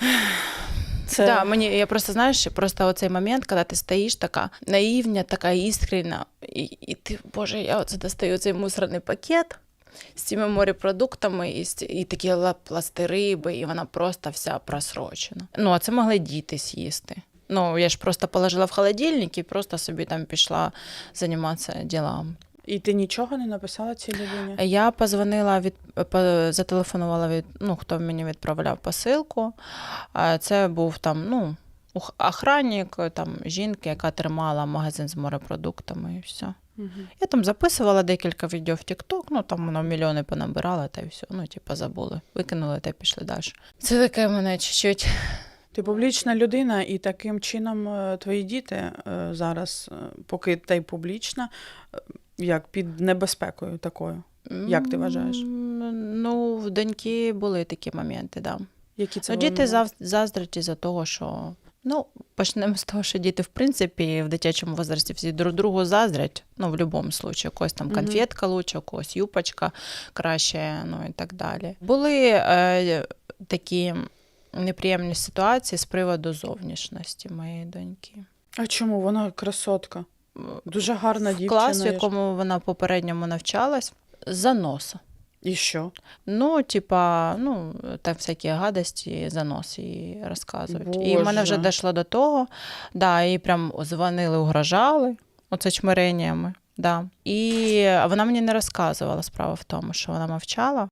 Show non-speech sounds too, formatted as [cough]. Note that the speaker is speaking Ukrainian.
[sighs] Це Да, мені я просто знаєш, просто оцей момент, коли ти стоїш така наївня, така іскренна, і, і ти, Боже, я оце достаю цей мусорний пакет з цими морепродуктами, і, і такі ла- пласти риби, і вона просто вся просрочена. Ну, а це могли діти з'їсти. Ну, я ж просто положила в холодильник і просто собі там пішла займатися ділами. І ти нічого не написала цій людині? Я позвонила від зателефонувала від ну, хто мені відправляв посилку. Це був там, ну, охранник там жінки, яка тримала магазин з морепродуктами і все. Мгм. Я там записувала декілька відео в TikTok, ну там воно мільйони понабирала та й все. Ну, типу, забули. Викинули та й пішли далі. Це таке мене чуть-чуть. Ти публічна людина, і таким чином е, твої діти е, зараз, е, поки ти публічна, е, як під небезпекою такою. Як ти вважаєш? Ну, в доньки були такі моменти. Да. Які це Ну, діти зав... заздрять із-за того, що ну, почнемо з того, що діти, в принципі, в дитячому возрасті всі друг другу заздрять. Ну, в будь-якому випадку. Когось там конфетка лучше, когось юпочка краще, ну і так далі. Були е, такі неприємні ситуації з приводу зовнішності моєї доньки. А чому вона красотка? Дуже гарна В дівчина. класі, в якому вона попередньому навчалась, заноса. І що? Ну, типа, ну, так всякі гадості, занос їй розказують. І в мене вже дійшло до того, да, і прям дзвонили, угрожали, оце чмиреннями. Да. І вона мені не розказувала справа в тому, що вона мовчала.